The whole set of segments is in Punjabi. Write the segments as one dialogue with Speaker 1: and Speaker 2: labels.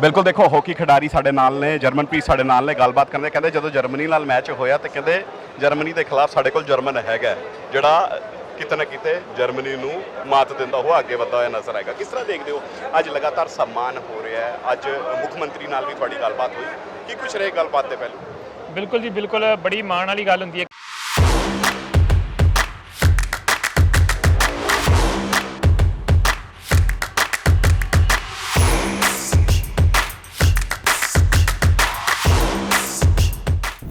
Speaker 1: ਬਿਲਕੁਲ ਦੇਖੋ ਹਾਕੀ ਖਿਡਾਰੀ ਸਾਡੇ ਨਾਲ ਨੇ ਜਰਮਨਪ੍ਰੀਤ ਸਾਡੇ ਨਾਲ ਨੇ, ਗੱਲਬਾਤ ਕਰਦੇ ਕਹਿੰਦੇ ਜਦੋਂ ਜਰਮਨੀ ਨਾਲ ਮੈਚ ਹੋਇਆ ਤੇ ਕਹਿੰਦੇ ਜਰਮਨੀ ਦੇ ਖਿਲਾਫ ਸਾਡੇ ਕੋਲ ਜਰਮਨ ਹੈਗਾ ਜਿਹੜਾ ਕਿਤੇ ਨਾ ਕਿਤੇ ਜਰਮਨੀ ਨੂੰ ਮਾਤ ਦਿੰਦਾ ਹੋਇਆ ਅੱਗੇ ਵੱਧਦਾ ਹੋਇਆ ਨਜ਼ਰ ਆਏਗਾ। ਕਿਸ ਤਰ੍ਹਾਂ ਦੇਖਦੇ ਹੋ? ਅੱਜ ਲਗਾਤਾਰ ਸਨਮਾਨ ਹੋ ਰਿਹਾ ਹੈ। ਅੱਜ ਮੁੱਖ ਮੰਤਰੀ ਨਾਲ ਵੀ ਤੁਹਾਡੀ ਗੱਲਬਾਤ ਹੋਈ। ਕੀ ਕੁਛ ਰਹੇ ਗੱਲਬਾਤ ਦੇ ਪਹਿਲੂ?
Speaker 2: ਬਿਲਕੁਲ ਜੀ, ਬਿਲਕੁਲ ਬੜੀ ਮਾਣ ਵਾਲੀ ਗੱਲ ਹੁੰਦੀ ਹੈ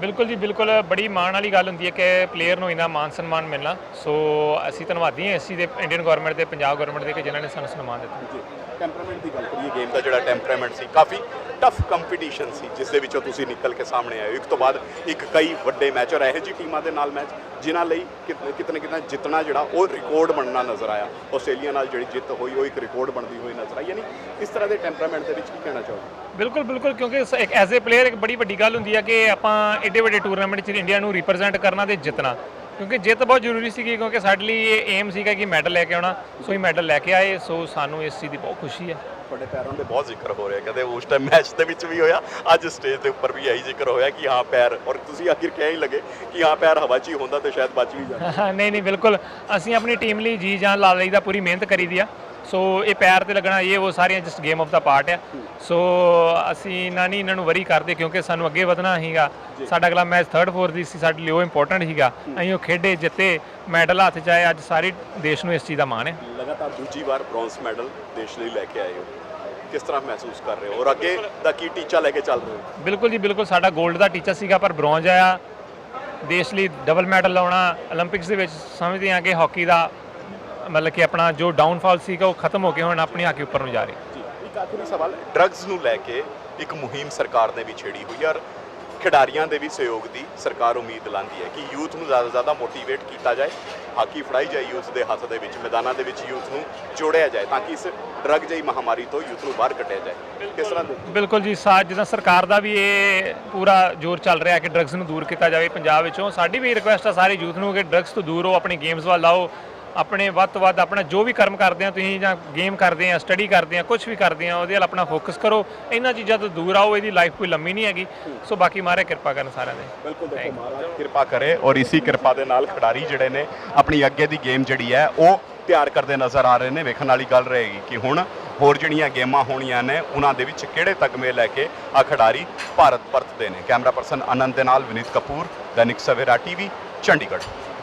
Speaker 2: ਬਿਲਕੁਲ ਜੀ, ਬਿਲਕੁਲ ਬੜੀ ਮਾਣ ਵਾਲੀ ਗੱਲ ਹੁੰਦੀ ਹੈ ਕਿ ਪਲੇਅਰ ਨੂੰ ਇਨਾ ਮਾਨ ਸਨਮਾਨ ਮਿਲਣਾ। ਸੋ ਅਸੀਂ ਧੰਨਵਾਦੀ ਹਾਂ ਅਸੀਂ ਦੇ ਇੰਡੀਅਨ ਗਵਰਨਮੈਂਟ ਦੇ, ਪੰਜਾਬ ਗਵਰਨਮੈਂਟ ਦੇ ਕਿ ਜਿਨ੍ਹਾਂ ਨੇ ਸਾਨੂੰ ਸਨਮਾਨ ਦਿੱਤਾ।
Speaker 1: ਟੈਂਪਰਾਮੈਂਟ ਦੀ ਗੱਲ ਕਰੀਏ ਗੇਮ ਦਾ ਜਿਹੜਾ ਟੈਂਪਰਾਮੈਂਟ ਸੀ, ਕਾਫੀ ਟਫ ਕੰਪੀਟੀਸ਼ਨ ਸੀ, ਜਿਸ ਦੇ ਵਿੱਚੋਂ ਤੁਸੀਂ ਨਿਕਲ ਕੇ ਸਾਹਮਣੇ ਆਏ ਇੱਕ ਤੋਂ ਬਾਅਦ ਇੱਕ ਕਈ ਵੱਡੇ ਮੈਚ ਔਰ ਇਹੋ ਜਿਹੀ ਟੀਮਾਂ ਦੇ ਨਾਲ ਮੈਚ ਜਿਨ੍ਹਾਂ ਲਈ ਕਿਤੇ ਕਿਤੇ ਜਿੱਤਣਾ ਜਿਹੜਾ ਉਹ ਰਿਕਾਰਡ ਬਣਨਾ ਨਜ਼ਰ ਆਇਆ। ਆਸਟ੍ਰੇਲੀਆ ਨਾਲ ਜਿਹੜੀ ਜਿੱਤ ਹੋਈ, ਉਹ ਇੱਕ ਰਿਕਾਰਡ ਬਣਦੀ ਹੋਈ ਨਜ਼ਰ ਆਈ। ਯਾਨੀ ਇਸ ਤਰ੍ਹਾਂ ਦੇ ਟੈਂਪਰਾਮੈਂਟ ਦੇ ਵਿੱਚ ਕੀ ਕਹਿਣਾ ਚਾਹੋਗੇ?
Speaker 2: ਬਿਲਕੁਲ ਬਿਲਕੁਲ, ਕਿਉਂਕਿ ਇੱਕ ਐਜ਼ ਅ ਪਲੇਅਰ ਇੱਕ ਬੜੀ ਵੱਡੀ ਗੱਲ ਹੁੰਦੀ ਹੈ ਕਿ ਆਪਾਂ ਐਡੇ ਵੱਡੇ ਟੂਰਨਾਮੈਂਟ 'ਚ ਇੰਡੀਆ ਨੂੰ ਰਿਪਰੈਜ਼ੈਂਟ ਕਰਨਾ ਤੇ ਜਿੱਤਣਾ। ਕਿਉਂਕਿ ਜਿੱਤ ਬਹੁਤ ਜ਼ਰੂਰੀ ਸੀਗੀ, ਕਿਉਂਕਿ ਸਾਡੇ ਲਈ ਇਹ ਏਮ ਸੀਗਾ ਕਿ ਮੈਡਲ ਲੈ ਕੇ ਆਉਣਾ। ਸੋ ਹੀ ਮੈਡਲ ਲੈ ਕੇ ਆਏ, ਸੋ ਸਾਨੂੰ ਇਸ ਚੀਜ਼ ਦੀ ਬਹੁਤ ਖੁਸ਼ੀ ਹੈ
Speaker 1: ਤੁਹਾਡੇ ਪੈਰਾਂ ਦੇ ਬਹੁਤ ਜ਼ਿਕਰ ਹੋ ਰਿਹਾ ਕਦੇ ਉਸ ਟਾਈਮ ਮੈਚ ਦੇ ਵਿੱਚ ਵੀ ਹੋਇਆ, ਅੱਜ ਸਟੇਜ ਦੇ ਉੱਪਰ ਵੀ ਇਹੀ ਜ਼ਿਕਰ ਹੋਇਆ ਕਿ ਹਾਂ ਪੈਰ, ਔਰ ਤੁਸੀਂ ਆਖਿਰ ਕਹਿ ਹੀ ਲੱਗੇ ਕਿ ਹਾਂ ਪੈਰ ਹਵਾ 'ਚ ਹੀ ਹੁੰਦਾ ਤੇ ਸ਼ਾਇਦ ਬਚ ਵੀ ਜਾਂਦਾ।
Speaker 2: ਨਹੀਂ ਨਹੀਂ, ਬਿਲਕੁਲ। ਅਸੀਂ ਆਪਣੀ ਟੀਮ ਲਈ ਜੀ ਜਾਨ ਲਾ ਲਈ ਦਾ ਪੂਰੀ ਮਿਹਨਤ ਕਰੀਦੀ ਆ। ਸੋ ਇਹ ਪੈਰ ਤੇ ਲੱਗਣਾ ਇਹ ਉਹ ਸਾਰੀਆਂ ਜਸਟ ਗੇਮ ਆਫ ਦਾ ਪਾਰਟ ਆ। ਸੋ ਅਸੀਂ ਇਹਨਾਂ ਨਹੀਂ ਇਹਨਾਂ ਨੂੰ ਵਰੀ ਕਰਦੇ ਕਿਉਂਕਿ ਸਾਨੂੰ ਅੱਗੇ ਵਧਣਾ ਹੈਗਾ ਸਾਡਾ ਅਗਲਾ ਮੈਚ 3rd 4th ਦੀ ਸੀ ਸਾਡੇ ਲਈ ਉਹ ਇੰਪੋਰਟੈਂਟ ਹੈਗਾ ਅਸੀਂ ਉਹ ਖੇਡੇ ਜਿੱਤੇ ਮੈਡਲ ਹੱਥ 'ਚ ਅੱਜ ਸਾਰੇ ਦੇਸ਼ ਨੂੰ ਇਸ ਚੀਜ਼ ਦਾ ਮਾਣ ਹੈ
Speaker 1: ਲਗਾਤਾਰ ਦੂਜੀ ਵਾਰ ਬ੍ਰੌਂਜ਼ ਮੈਡਲ ਦੇਸ਼ ਲਈ ਲੈ ਕੇ ਆਏ ਹੋ। ਕਿਸ ਤਰ੍ਹਾਂ ਮਹਿਸੂਸ ਕਰ ਰਹੇ ਹੋ? ਔਰ ਅੱਗੇ ਦਾ ਕੀ ਟੀਚਾ ਲੈ ਕੇ ਚੱਲ ਰਹੇ ਹੋ?
Speaker 2: ਬਿਲਕੁਲ ਜੀ ਬਿਲਕੁਲ ਸਾਡਾ 골ਡ ਦਾ ਟੀਚਾ ਸੀਗਾ ਪਰ ਬ੍ਰੌਂਜ਼ ਆਇਆ। ਦੇਸ਼ ਲਈ ਡਬਲ ਮੈਡਲ ਲਾਉਣਾ 올림픽ਸ ਦੇ ਵਿੱਚ ਸਮਝਦੇ ਹਾਂ ਕਿ ਹਾਕੀ ਦਾ ਮਤਲਬ ਕਿ ਆਪਣਾ ਜੋ ਡਾਊਨਫਾਲ ਸੀਗਾ ਉਹ ਖਤਮ ਹੋ ਕੇ ਹੁਣ ਆਪਣੀ ਹਾਕੀ ਉੱਪਰ ਨੂੰ ਜਾ ਰਹੀ।
Speaker 1: ਜੀ ਇੱਕ ਆਖਰੀ ਸਵਾਲ ਡਰੱਗਸ ਨੂੰ ਲੈ ਕੇ ਇੱਕ ਮੁਹਿੰਮ ਸਰਕਾਰ ਨੇ ਵੀ ਛੇੜੀ ਹੋਈ ਔਰ ਖਿਡਾਰੀਆਂ ਦੇ ਵੀ ਸਹਿਯੋਗ ਦੀ ਸਰਕਾਰ ਉਮੀਦ ਲਾਂਦੀ ਹੈ ਕਿ ਯੂਥ ਨੂੰ ਜ਼ਿਆਦਾ ਜ਼ਿਆਦਾ ਮੋਟੀਵੇਟ ਕੀਤਾ ਜਾਏ ਹਾਕੀ ਫੜਾਈ ਜਾਏ ਯੂਥ ਦੇ ਹੱਥ ਦੇ ਵਿੱਚ ਮੈਦਾਨਾਂ ਦੇ ਵਿੱਚ ਯੂਥ ਨੂੰ ਜੋੜਿਆ ਜਾਏ ਤਾਂ ਕਿ ਇਸ ਡਰੱਗ ਜਿਹੀ ਮਹਾਮਾਰੀ ਤੋਂ ਯੂਥ ਨੂੰ ਬਾਹਰ ਕੱਢਿਆ ਜਾਏ। ਕਿਸ ਤਰ੍ਹਾਂ ਦੇ
Speaker 2: ਬਿਲਕੁਲ ਜੀ ਸਾ ਜਿੱਦਾਂ ਸਰਕਾਰ ਦਾ ਵੀ ਇਹ ਪੂਰਾ ਜ਼ੋਰ ਚੱਲ ਰਿਹਾ ਕਿ ਡਰੱਗਸ ਨੂੰ ਦੂਰ ਕੀਤਾ ਜਾਵੇ ਪੰਜਾਬ ਵਿੱਚੋਂ ਸਾਡੀ ਵੀ ਰਿਕੁਐਸਟ ਆ ਸਾਰੇ ਯੂਥ ਨੂੰ ਕਿ ਡਰੱਗਸ ਤੋਂ ਦੂਰ ਹੋ ਆਪਣੀ ਗੇਮਸ ਵੱਲ ਆਓ। ਆਪਣੇ ਵੱਧ ਤੋਂ ਵੱਧ ਆਪਣਾ ਜੋ ਵੀ ਕਰਮ ਕਰਦੇ ਆ ਤੁਸੀਂ ਜਾਂ ਗੇਮ ਕਰਦੇ ਆ ਸਟੱਡੀ ਕਰਦੇ ਆ ਕੁਝ ਵੀ ਕਰਦੇ ਆ ਉਹਦੇ ਵੱਲ ਆਪਣਾ ਫੋਕਸ ਕਰੋ। ਇਹਨਾਂ ਚੀਜ਼ਾਂ ਤੋਂ ਦੂਰ ਆਓ ਇਹਦੀ ਲਾਈਫ ਕੋਈ ਲੰਮੀ ਨਹੀਂ ਹੈਗੀ। ਸੋ ਬਾਕੀ ਮਾਰੇ ਕਿਰਪਾ ਕਰਨ ਸਾਰਿਆਂ ਦੇ।
Speaker 1: ਬਿਲਕੁਲ ਦੇਖੋ ਮਹਾਰਾਜ ਕਿਰਪਾ ਕਰੇ ਔਰ ਇਸੀ ਕਿਰਪਾ ਦੇ ਨਾਲ ਖਿਡਾਰੀ ਜਿਹੜੇ ਨੇ ਆਪਣੀ ਅੱਗੇ ਦੀ ਗੇਮ ਜਿਹੜੀ ਹੈ ਉਹ ਤਿਆਰ ਕਰਦੇ ਨਜ਼ਰ ਆ ਰਹੇ ਨੇ। ਵੇਖਣ ਵਾਲੀ ਗੱਲ ਰਹੇਗੀ ਕਿ ਹੁਣ ਹੋਰ ਜਿਹੜੀਆਂ ਗੇਮਾਂ ਹੋਣੀਆਂ ਨੇ ਉਹਨਾਂ ਦੇ ਵਿੱਚ ਕਿਹੜੇ ਤਗਮੇ ਲੈ ਕੇ ਆ ਖਿਡਾਰੀ ਭਾਰਤ ਪਰਤਦੇ ਨੇ। ਕੈਮਰਾ ਪਰਸਨ ਅਨੰਦ ਦੇ ਨਾਲ ਵਿਨੀਤ ਕਪੂਰ ਦੈਨਿਕ ਸਵੇਰਾ ਟੀਵੀ ਚੰਡੀਗੜ੍ਹ।